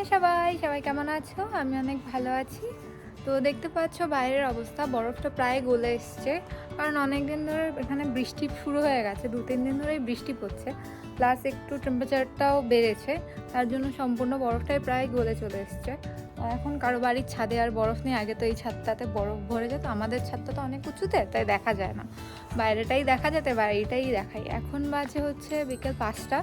Morning সবাই সবাই কেমন আছো? আমি অনেক ভালো আছি। তো দেখতে পাচ্ছ বাইরের অবস্থা, বরফটা প্রায় গলে এসছে। কারণ অনেক দিন ধরে এখানে বৃষ্টি শুরু হয়ে গেছে, দু, তিন দিন ধরেই বৃষ্টি পড়ছে। প্লাস একটু টেম্পারেচারটাও বেড়েছে, তার জন্য সম্পূর্ণ বরফটাই প্রায় গলে চলে এসছে। এখন কারও বাড়ির ছাদে আর বরফ নেই, আগে তো এই ছাদটাতে বরফ ভরে যেত, আমাদের ছাদটা তো অনেক উঁচুতে, তাই দেখা যায় না। বাইরেটাই দেখা যেতে বাড়িটাই দেখাই। এখন বাজে হচ্ছে বিকেল পাঁচটা,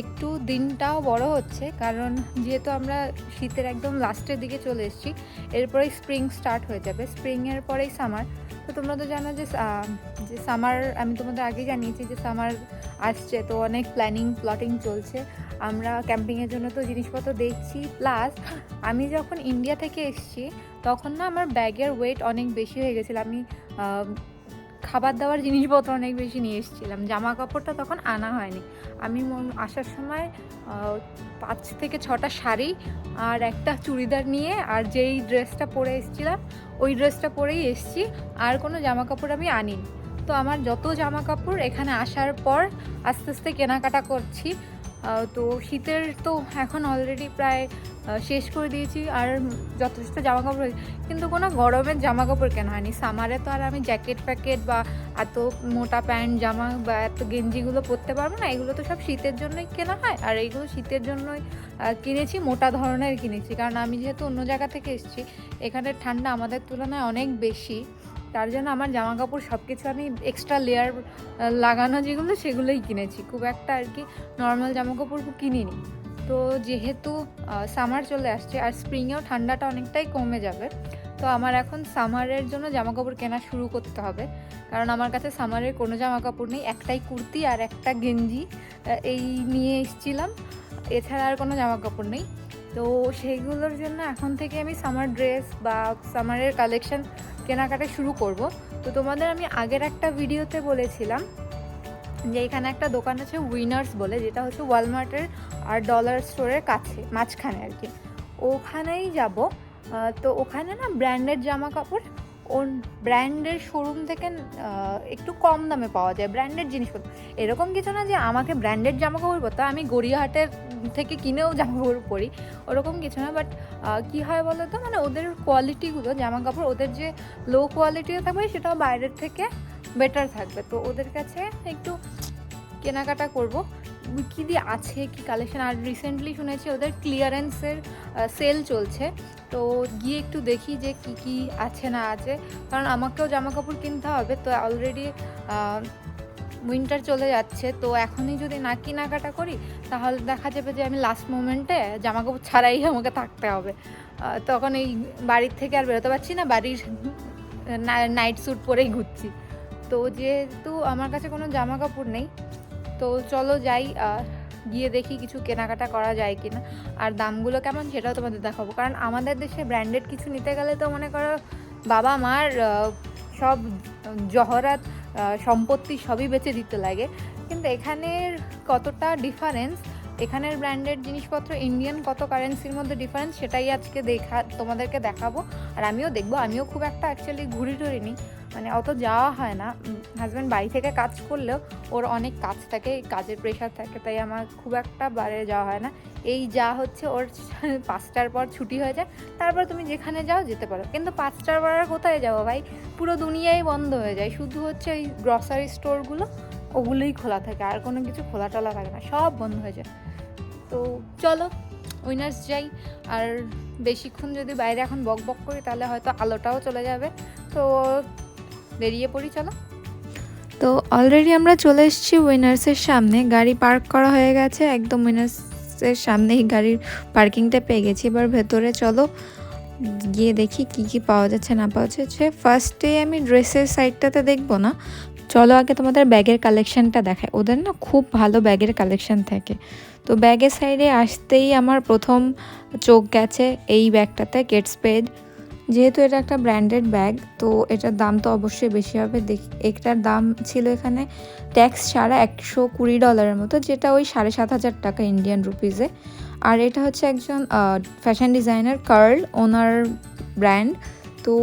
একটু দিনটাও বড় হচ্ছে, কারণ যেহেতু আমরা শীতের একদম লাস্টের দিকে চলে এসেছি এরপরেই স্প্রিং স্টার্ট হয়ে যাবে। স্প্রিংয়ের পরেই সামার। তো তোমরা তো জানো যে যে সামার, আমি তোমাদের আগেই জানিয়েছি যে সামার আসছে, তো অনেক প্ল্যানিং, প্লটিং চলছে। আমরা ক্যাম্পিংয়ের জন্য তো জিনিসপত্র দেখছি, প্লাস আমি যখন ইন্ডিয়া থেকে এসেছি, তখন না আমার ব্যাগের ওয়েট অনেক বেশি হয়ে গেছিল। আমি খাবার দাবার জিনিসপত্র অনেক বেশি নিয়ে এসেছিলাম। জামা কাপড়টা তখন আনা হয়নি। আমি আসার সময় পাঁচ থেকে ছটা শাড়ি আর একটা চুড়িদার নিয়ে আর যেই ড্রেসটা পরে এসেছিলাম, ওই ড্রেসটা পরেই এসেছি। আর কোনো জামা কাপড় আমি আনিনি। তো আমার যত জামা কাপড় এখানে আসার পর আস্তে আস্তে কেনাকাটা করছি। তো শীতের তো এখন অলরেডি প্রায় শেষ করে দিয়েছি আর যথেষ্ট জামা কাপড় হয়েছে। কিন্তু কোনো গরমের জামা কাপড় কেনা হয়নি। সামারে তো আর আমি জ্যাকেট প্যাকেট বা এত মোটা প্যান্ট জামা বা এত গেঞ্জিগুলো পরতে পারব না। এগুলো তো সব শীতের জন্যই কেনা হয়। আর এইগুলো শীতের জন্যই কিনেছি, মোটা ধরনের কিনেছি। কারণ আমি যেহেতু অন্য জায়গা থেকে এসেছি এখানে ঠান্ডা আমাদের তুলনায় অনেক বেশি। তার জন্য আমার জামা কাপড় সব কিছু আমি এক্সট্রা লেয়ার লাগানো যেগুলো সেগুলোই কিনেছি। খুব একটা আর কি নর্মাল জামা কাপড় কিনিনি। তো যেহেতু সামার চলে আসছে আর স্প্রিংয়েও ঠান্ডাটা অনেকটাই কমে যাবে, তো আমার এখন সামারের জন্য জামা কাপড় কেনা শুরু করতে হবে। কারণ আমার কাছে সামারের কোনো জামা কাপড় নেই, একটাই কুর্তি আর একটা গেঞ্জি এই নিয়ে এসেছিলাম। এছাড়া আর কোনো জামা কাপড় নেই। তো সেইগুলোর জন্য এখন থেকে আমি সামার ড্রেস বা সামারের কালেকশন কেনাকাটা শুরু করব। তো তোমাদের আমি আগের একটা ভিডিওতে বলেছিলাম যে এখানে একটা দোকান আছে উইনার্স বলে, যেটা হচ্ছে ওয়ালমার্টের আর ডলার স্টোরের কাছে, মাঝখানে আর কি। ওখানেই যাব। তো ওখানে না ব্র্যান্ডেড জামা কাপড় ওর ব্র্যান্ডের শোরুম থেকে একটু কম দামে পাওয়া যায় ব্র্যান্ডেড জিনিসপত্র। এরকম কিছু না যে আমাকে ব্র্যান্ডেড জামা কাপড় পরতে আমি গড়িয়াহাটের থেকে কিনেও জামা কাপড় পরি, ওরকম কিছু না বাট কী হয় বলো তো মানে ওদের কোয়ালিটিগুলো জামা কাপড় ওদের যে লো কোয়ালিটিও থাকবে, সেটাও বাইরের থেকে বেটার থাকবে। তো ওদের কাছে একটু কেনাকাটা করব। কী দিয়ে আছে কি কালেকশন আর রিসেন্টলি শুনেছি ওদের ক্লিয়ারেন্সের সেল চলছে। তো গিয়ে একটু দেখি যে কি কি আছে না আছে। কারণ আমাকেও জামা কাপড় কিনতে হবে। তো অলরেডি উইন্টার চলে যাচ্ছে। তো এখনই যদি না কেনাকাটা করি, তাহলে দেখা যাবে যে আমি লাস্ট মোমেন্টে জামা কাপড় ছাড়াই আমাকে থাকতে হবে। তখন এই বাড়ির থেকে আর বেরোতে পারছি না। বাড়ির নাইট স্যুট পরেই ঘুরছি। তো যেহেতু আমার কাছে কোনো জামা কাপড় নেই তো চলো যাই গিয়ে দেখি কিছু কেনাকাটা করা যায় কিনা। আর দামগুলো কেমন সেটাও তোমাদের দেখাবো। কারণ আমাদের দেশে ব্র্যান্ডেড কিছু নিতে গেলে তো মনে করো বাবা মার সব জহরাত সম্পত্তি সবই বেচে দিতে লাগে। কিন্তু এখানের কতটা ডিফারেন্স এখানের ব্র্যান্ডেড জিনিসপত্র ইন্ডিয়ান কত কারেন্সির মধ্যে ডিফারেন্স সেটাই আজকে দেখা, তোমাদেরকে দেখাবো। আর আমিও দেখব, আমিও খুব একটা অ্যাকচুয়ালি ঘুরি টুরিনি মানে অত যাওয়া হয় না। হাজব্যান্ড বাড়ি থেকে কাজ করলেও ওর অনেক কাজ থাকে, কাজের প্রেশার থাকে, তাই আমার খুব একটা বাইরে যাওয়া হয় না। এই যা হচ্ছে ওর পাঁচটার পর ছুটি হয়ে যায়, তারপর তুমি যেখানে যাও যেতে পারো। কিন্তু পাঁচটার পর আর কোথায় যাব ভাই? পুরো দুনিয়াই বন্ধ হয়ে যায়। শুধু হচ্ছে ওই গ্রসারি স্টোরগুলো ওগুলোই খোলা থাকে, আর কোনো কিছু খোলা টলা থাকে না, সব বন্ধ হয়ে যায়। তো চলো উইনার্স যাই। আর বেশিক্ষণ যদি বাইরে এখন বক বক করি, তাহলে হয়তো আলোটাও চলে যাবে। তো বেরিয়ে পড়ি, চলো। তো অলরেডি আমরা চলে এসেছি উইনার্সের সামনে। গাড়ি পার্ক করা হয়ে গেছে, একদম উইনার্সের সামনেই গাড়ির পার্কিংটা পেয়ে গেছি। এবার ভেতরে চলো, গিয়ে দেখি কি কি পাওয়া যাচ্ছে, না পাওয়া যাচ্ছে। ফার্স্টে আমি ড্রেসের সাইডটাতে দেখব না। চলো আগে তোমাদের ব্যাগের কালেকশনটা দেখায় ওদের না খুব ভালো ব্যাগের কালেকশন থাকে। তো ব্যাগের সাইডে আসতেই আমার প্রথম চোখ গেছে এই ব্যাগটাতে কেটস পেড যেহেতু এটা একটা ব্র্যান্ডেড ব্যাগ তো এটার দাম তো অবশ্যই বেশি হবে। দেখ এটার দাম ছিল এখানে ট্যাক্স ছাড়া একশো কুড়ি ডলারের মতো, যেটা ওই সাড়ে সাত হাজার টাকা ইন্ডিয়ান রুপিজে আর এটা হচ্ছে একজন ফ্যাশন ডিজাইনার কার্ল ওনার ব্র্যান্ড তো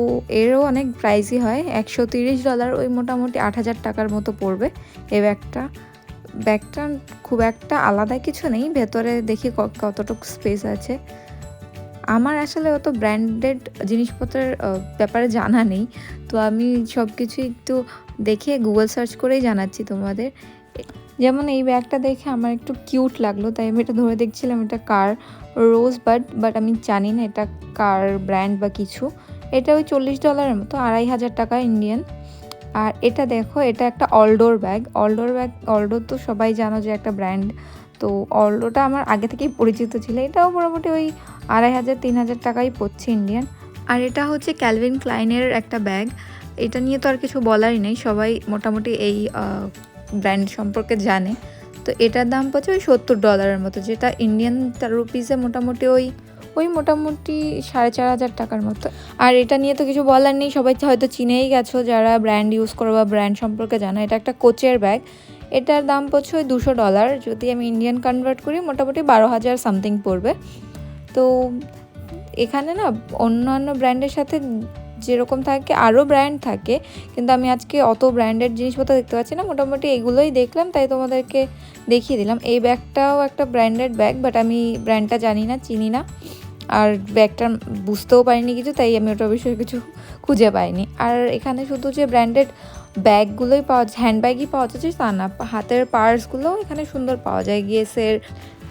এরও অনেক প্রাইসই হয়, একশো তিরিশ ডলার ওই মোটামুটি আট হাজার টাকার মতো পড়বে এ ব্যাগটা। ব্যাগটা খুব একটা আলাদা কিছু নেই, ভেতরে দেখি কতটুকু স্পেস আছে। আমার আসলে অত ব্র্যান্ডেড জিনিসপত্রের ব্যাপারে জানা নেই। তো আমি সব কিছু একটু দেখে গুগল সার্চ করেই জানাচ্ছি তোমাদের। যেমন এই ব্যাগটা দেখে আমার একটু কিউট লাগল, তাই আমি এটা ধরে দেখছিলাম এটা কার রোজ বাট বাট আমি জানি না এটা কার ব্র্যান্ড বা কিছু। এটা ওই চল্লিশ ডলারের মতো, আড়াই হাজার টাকা ইন্ডিয়ান আর এটা দেখো, এটা একটা অলডোর ব্যাগ অলডোর ব্যাগ অলডোর তো সবাই জানো যে একটা ব্র্যান্ড তো অলডোটা আমার আগে থেকেই পরিচিত ছিল। এটাও মোটামুটি ওই আড়াই হাজার, তিন হাজার টাকাই পড়ছে ইন্ডিয়ান আর এটা হচ্ছে ক্যালভিন ক্লাইনের একটা ব্যাগ এটা নিয়ে তো আর কিছু বলারই নেই, সবাই মোটামুটি এই ব্র্যান্ড সম্পর্কে জানে। তো এটার দাম পড়ছে ওই সত্তর ডলারের মতো, যেটা ইন্ডিয়ান রুপিসে মোটামুটি ওই ওই মোটামুটি সাড়ে চার হাজার টাকার মতো। আর এটা নিয়ে তো কিছু বলার নেই, সবাই হয়তো চিনেই গেছো যারা ব্র্যান্ড ইউজ করো বা ব্র্যান্ড সম্পর্কে জানো। এটা একটা কোচের ব্যাগ এটার দাম পড়ছে ওই দুশো ডলার। যদি আমি ইন্ডিয়ান কনভার্ট করি, মোটামুটি বারো হাজার সামথিং পড়বে। তো এখানে না, অন্যান্য ব্র্যান্ডের সাথে যেরকম থাকে আরও ব্র্যান্ড থাকে। কিন্তু আমি আজকে অত ব্র্যান্ডেড জিনিসপত্র দেখতে পাচ্ছি না। মোটামুটি এগুলোই দেখলাম, তাই তোমাদেরকে দেখিয়ে দিলাম। এই ব্যাগটাও একটা ব্র্যান্ডেড ব্যাগ বাট আমি ব্র্যান্ডটা জানি না, চিনি না। আর ব্যাগটা বুঝতেও পারিনি কিছু, তাই আমি ওটা বিষয়ে কিছু খুঁজে পাইনি। আর এখানে শুধু যে ব্র্যান্ডেড ব্যাগগুলোই পাওয়া যায় হ্যান্ড ব্যাগই পাওয়া যাচ্ছে তা না, হাতের পার্সগুলোও এখানে সুন্দর পাওয়া যায় গেসের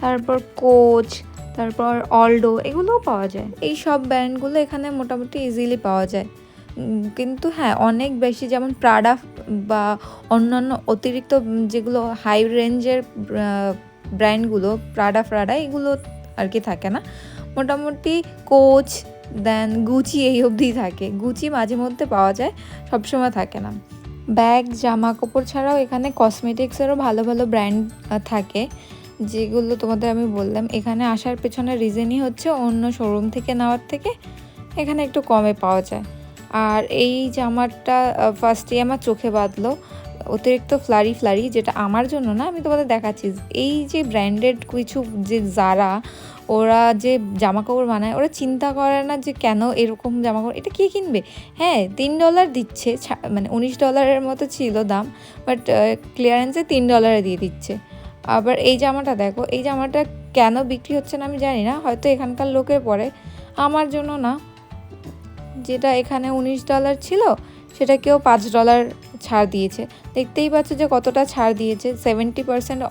তারপর কোচ, তারপর অলডো এগুলোও পাওয়া যায়। এই সব ব্র্যান্ডগুলো এখানে মোটামুটি ইজিলি পাওয়া যায়। কিন্তু হ্যাঁ অনেক বেশি যেমন প্রাডা বা অন্যান্য অতিরিক্ত যেগুলো হাই রেঞ্জের ব্র্যান্ডগুলো প্রাডা ফ্রাডা এগুলো আর কি থাকে না। মোটামুটি কোচ দেন গুচি এই অবধি থাকে। গুচি মাঝে মধ্যে পাওয়া যায়, সবসময় থাকে না। ব্যাগ জামা কাপড় ছাড়াও এখানে কসমেটিক্সেরও ভালো ভালো ব্র্যান্ড থাকে, যেগুলো তোমাদের আমি বললাম। এখানে আসার পেছনে রিজনই হচ্ছে অন্য শোরুম থেকে নেওয়ার থেকে এখানে একটু কমে পাওয়া যায়। আর এই জামাটা ফার্স্টে আমার চোখে বাঁধলো। অতিরিক্ত ফ্লারি ফ্লারি যেটা আমার জন্য না, আমি তোমাদের দেখাচ্ছি। এই যে ব্র্যান্ডেড কিছু যে যারা ওরা যে জামা কাপড় বানায়, ওরা চিন্তা করে না যে কেন এরকম জামা কাপড় এটা কে কিনবে? হ্যাঁ তিন ডলার দিচ্ছে মানে উনিশ ডলারের মতো ছিল দাম বাট ক্লিয়ারেন্সে তিন ডলারে দিয়ে দিচ্ছে। আবার এই জামাটা দেখো, এই জামাটা কেন বিক্রি হচ্ছে না আমি জানি না, হয়তো এখানকার লোকের পরে। আমার জন্য না, যেটা এখানে উনিশ ডলার ছিল সেটা কেউ পাঁচ ডলার ছাড় দিয়েছে। দেখতেই পাচ্ছ যে কতটা ছাড় দিয়েছে সেভেন্টি পার্সেন্ট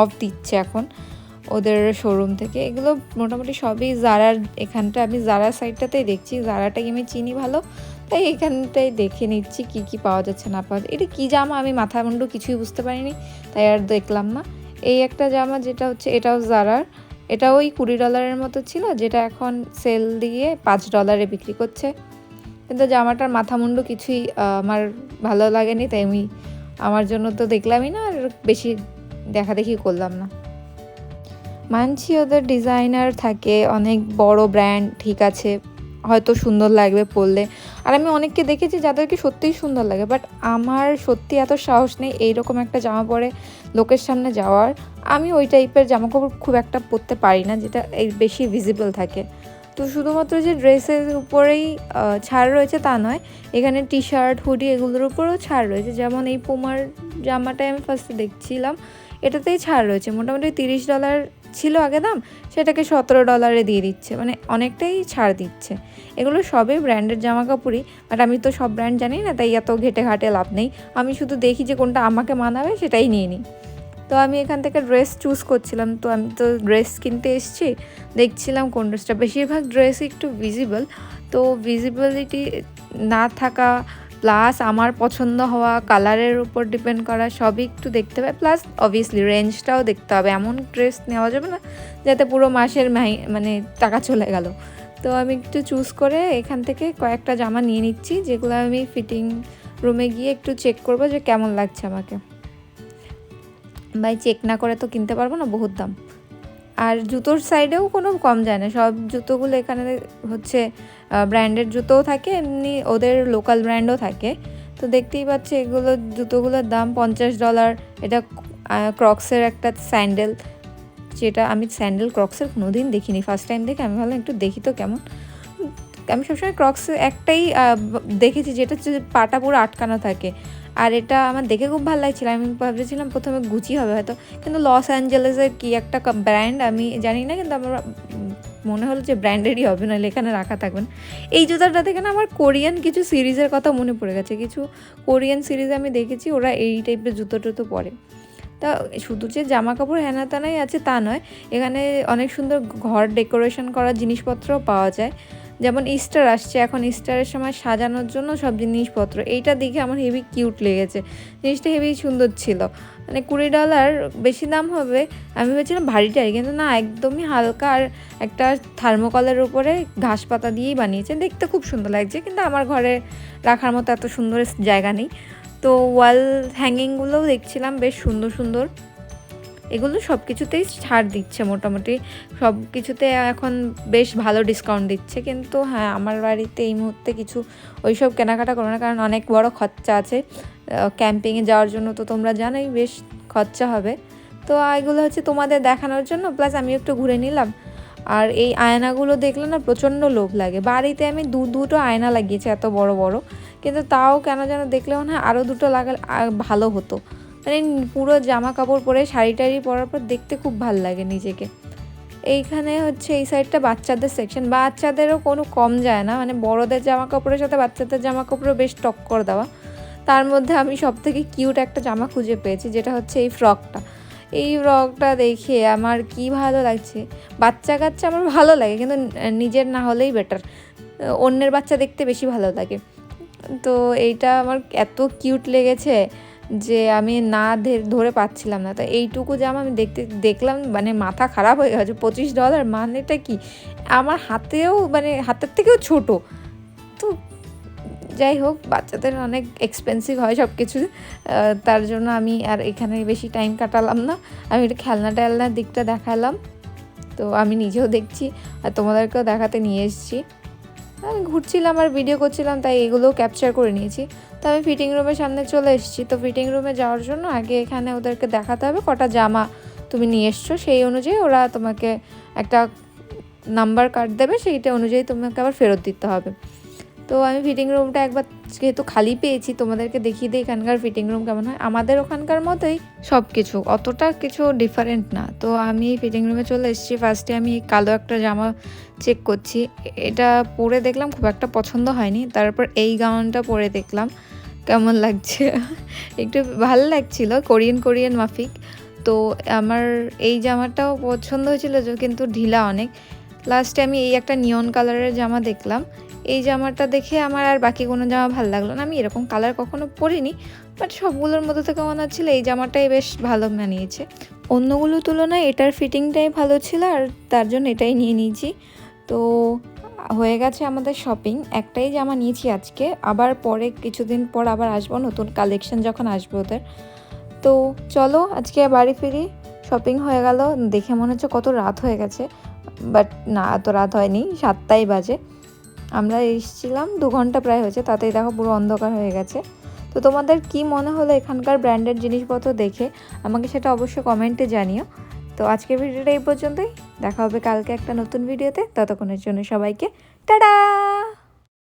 অফ দিচ্ছে এখন ওদের শোরুম থেকে। এগুলো মোটামুটি সবই জারার এখানটা আমি জারার সাইডটাতেই দেখছি। জারাটাকে আমি চিনি ভালো? তাই এখানটাই দেখে নিচ্ছি কি কি পাওয়া যাচ্ছে, না পাওয়া এটা কী জামা আমি মাথা মুন্ডু কিছুই বুঝতে পারিনি, তাই আর দেখলাম না। এই একটা জামা যেটা হচ্ছে, এটাও জারার এটা ওই কুড়ি ডলারের মতো ছিল, যেটা এখন সেল দিয়ে পাঁচ ডলারে বিক্রি করছে। কিন্তু জামাটার মাথা মুন্ডু কিছুই আমার ভালো লাগেনি, তাই আমি আমার জন্য তো দেখলামই না, আর বেশি দেখা দেখি করলাম না। মানছি ওদের ডিজাইনার থাকে, অনেক বড় ব্র্যান্ড ঠিক আছে, হয়তো সুন্দর লাগবে পরলে। আর আমি অনেককে দেখেছি যাদেরকে সত্যিই সুন্দর লাগে বাট আমার সত্যি এত সাহস নেই এইরকম একটা জামা পরে লোকের সামনে যাওয়ার। আমি ওই টাইপের জামা কাপড় খুব একটা পরতে পারি না, যেটা এই বেশি ভিজিবল থাকে। তো শুধুমাত্র যে ড্রেসের উপরেই ছাড় রয়েছে তা নয়, এখানে টি শার্ট হুডি এগুলোর উপরেও ছাড় রয়েছে। যেমন এই পুমার জামাটাই আমি ফার্স্টে দেখছিলাম, এটাতেই ছাড় রয়েছে। মোটামুটি তিরিশ ডলার ছিল আগে দাম, সেটাকে সতেরো ডলারে দিয়ে দিচ্ছে। মানে অনেকটাই ছাড় দিচ্ছে। এগুলো সবই ব্র্যান্ডের জামা কাপড়ই বাট আমি তো সব ব্র্যান্ড জানি না, তাই এত ঘেটে ঘাটে লাভ নেই। আমি শুধু দেখি যে কোনটা আমাকে মানাবে, সেটাই নিয়ে নিই। তো আমি এখান থেকে ড্রেস চুজ করছিলাম। তো আমি তো ড্রেস কিনতে এসেছি। দেখছিলাম কোন ড্রেসটা বেশিরভাগ ড্রেস একটু ভিজিবল তো ভিজিবিলিটি না থাকা প্লাস আমার পছন্দ হওয়া কালারের উপর ডিপেন্ড করা সবই একটু দেখতে হবে। প্লাস অবভিয়াসলি রেঞ্জটাও দেখতে হবে। এমন ড্রেস নেওয়া যাবে না যাতে পুরো মাসের মানে টাকা চলে গেল। তো আমি একটু চুজ করে এখান থেকে কয়েকটা জামা নিয়ে নিচ্ছি, যেগুলো আমি ফিটিং রুমে গিয়ে একটু চেক করব যে কেমন লাগছে আমাকে। ভাই চেক না করে তো কিনতে পারব না, বহুত দাম। আর জুতোর সাইডেও কোনো কম যায় না, সব জুতোগুলো এখানে হচ্ছে ব্র্যান্ডের জুতোও থাকে, এমনি ওদের লোকাল ব্র্যান্ডও থাকে। তো দেখতেই পাচ্ছি এগুলো, জুতোগুলোর দাম পঞ্চাশ ডলার এটা ক্রক্সের একটা স্যান্ডেল যেটা আমি স্যান্ডেল ক্রক্সের কোনো দিন দেখিনি ফার্স্ট টাইম দেখে আমি ভাবলাম একটু দেখি তো কেমন। আমি সবসময় ক্রক্স একটাই দেখেছি যেটা হচ্ছে পাটা পুরো আটকানো থাকে। আর এটা আমার দেখে খুব ভালো লাগছিল। আমি ভাবছিলাম প্রথমে গুচি হবে হয়তো, কিন্তু লস অ্যাঞ্জেলেসের কি একটা ব্র্যান্ড আমি জানি না, কিন্তু আমার মনে হলো যে ব্র্যান্ডেরই হবে, নাহলে এখানে রাখা থাকবে না। এই জুতাটা দেখে না আমার কোরিয়ান কিছু সিরিজের কথা মনে পড়ে গেছে। কিছু কোরিয়ান সিরিজে আমি দেখেছি, ওরা এই টাইপের জুতো টুতো পরে। তা শুধু যে জামা কাপড় হেনা তেনাই আছে তা নয়, এখানে অনেক সুন্দর ঘর ডেকোরেশন করার জিনিসপত্রও পাওয়া যায়। যেমন ইস্টার আসছে, এখন ইস্টারের সময় সাজানোর জন্য সব জিনিসপত্র। এইটা দেখে আমার হেভি কিউট লেগেছে। জিনিসটা হেভি সুন্দর ছিল। মানে কুড়ি ডলার বেশি দাম হবে, আমি ভেবেছিলাম ভারীটাই কিন্তু না, একদমই হালকা আর একটা থার্মোকলের উপরে ঘাস পাতা দিয়েই বানিয়েছে। দেখতে খুব সুন্দর লাগছে, কিন্তু আমার ঘরে রাখার মতো এত সুন্দর জায়গা নেই। তো ওয়াল হ্যাঙ্গিংগুলোও দেখছিলাম, বেশ সুন্দর সুন্দর। এগুলো সব কিছুতেই ছাড় দিচ্ছে মোটামুটি। সব কিছুতে এখন বেশ ভালো ডিসকাউন্ট দিচ্ছে। কিন্তু হ্যাঁ আমার বাড়িতে এই মুহূর্তে কিছু ওইসব কেনাকাটা করো না, কারণ অনেক বড় খরচা আছে। ক্যাম্পিংয়ে যাওয়ার জন্য তো তোমরা জানোই বেশ খরচা হবে। তো এগুলো হচ্ছে তোমাদের দেখানোর জন্য প্লাস আমি একটু ঘুরে নিলাম। আর এই আয়নাগুলো দেখলে না প্রচণ্ড লোভ লাগে। বাড়িতে আমি দু, দুটো আয়না লাগিয়েছি, এত বড় বড়। কিন্তু তাও কেন যেন দেখলে মনে হয় আরও দুটো লাগালে ভালো হতো। মানে পুরো জামা কাপড় পরে, শাড়ি টাড়ি পরার পর দেখতে খুব ভালো লাগে নিজেকে। এইখানে হচ্ছে এই সাইডটা বাচ্চাদের সেকশন বাচ্চাদেরও কোনো কম যায় না। মানে বড়দের জামা কাপড়ের সাথে বাচ্চাদের জামা কাপড়ও বেশ টক্কর দেওয়া। তার মধ্যে আমি সব থেকে কিউট একটা জামা খুঁজে পেয়েছি, যেটা হচ্ছে এই ফ্রকটা এই ফ্রকটা দেখে আমার কি ভালো লাগছে। বাচ্চা কাচ্চা আমার ভালো লাগে, কিন্তু নিজের না হলেই বেটার অন্যের বাচ্চা দেখতে বেশি ভালো লাগে। তো এইটা আমার এত কিউট লেগেছে। যে আমি না ধরে পাচ্ছিলাম না। তো এইটুকু জামা আমি দেখতে, দেখলাম মানে মাথা খারাপ হয়ে গেছে, পঁচিশ ডলার মানেটা কি? আমার হাতেও মানে হাতের থেকেও ছোট। তো যাই হোক, বাচ্চাদের অনেক এক্সপেন্সিভ হয় সব কিছু তার জন্য আমি আর এখানে বেশি টাইম কাটালাম না। আমি একটু খেলনা টেলনার দিকটা দেখালাম। তো আমি নিজেও দেখছি আর তোমাদেরকেও দেখাতে নিয়ে এসেছি। আমি ঘুরছিলাম আর ভিডিও করছিলাম, তাই এগুলোও ক্যাপচার করে নিয়েছি। তো আমি ফিটিং রুমের সামনে চলে এসেছি। তো ফিটিং রুমে যাওয়ার জন্য আগে এখানে ওদেরকে দেখাতে হবে কটা জামা তুমি নিয়ে এসছো। সেই অনুযায়ী ওরা তোমাকে একটা নাম্বার কার্ড দেবে, সেইটা অনুযায়ী তোমাকে আবার ফেরত দিতে হবে। তো আমি ফিটিং রুমটা একবার যেহেতু খালি পেয়েছি, তোমাদেরকে দেখিয়ে দিই এখানকার ফিটিং রুম কেমন হয়। আমাদের ওখানকার মতোই সব কিছু অতটা কিছু ডিফারেন্ট না। তো আমি ফিটিং রুমে চলে এসেছি। ফার্স্টে আমি কালো একটা জামা চেক করছি। এটা পরে দেখলাম খুব একটা পছন্দ হয়নি। তারপর এই গাউনটা পরে দেখলাম। কেমন লাগছে? একটু ভালো লাগছিল, কোরিয়ান কোরিয়ান মাফিক। তো আমার এই জামাটাও পছন্দ হয়েছিল কিন্তু ঢিলা অনেক। লাস্টে আমি এই একটা নিয়ন কালারের জামা দেখলাম। এই জামাটা দেখে আমার আর বাকি কোনো জামা ভালো লাগল না। আমি এরকম কালার কখনো পরিনি বাট সবগুলোর মধ্যে থেকে মনে হচ্ছিল এই জামাটাই বেশ ভালো মানিয়েছে। অন্যগুলোর তুলনায় এটার ফিটিংটাই ভালো ছিল, আর তার জন্য এটাই নিয়ে নিয়েছি। তো হয়ে গেছে আমাদের শপিং একটাই জামা নিয়েছি আজকে। আবার পরে কিছুদিন পর আবার আসব, নতুন কালেকশন যখন আসবে ওদের। তো চলো, আজকে বাড়ি ফিরি। শপিং হয়ে গেল, দেখে মনে হচ্ছে কত রাত হয়ে গেছে। বাট না, এত রাত হয়নি, সাতটাই বাজে। আমরা এসেছিলাম, দু ঘণ্টা প্রায় হয়েছে, তাতেই দেখো পুরো অন্ধকার হয়ে গেছে। তো তোমাদের কি মনে হলো এখানকার ব্র্যান্ডেড জিনিসপত্র দেখে? আমাকে সেটা অবশ্যই কমেন্টে জানিও। তো আজকের ভিডিওটা এই পর্যন্তই। দেখা হবে কালকে একটা নতুন ভিডিওতে। ততক্ষণের জন্য সবাইকে, টাটা!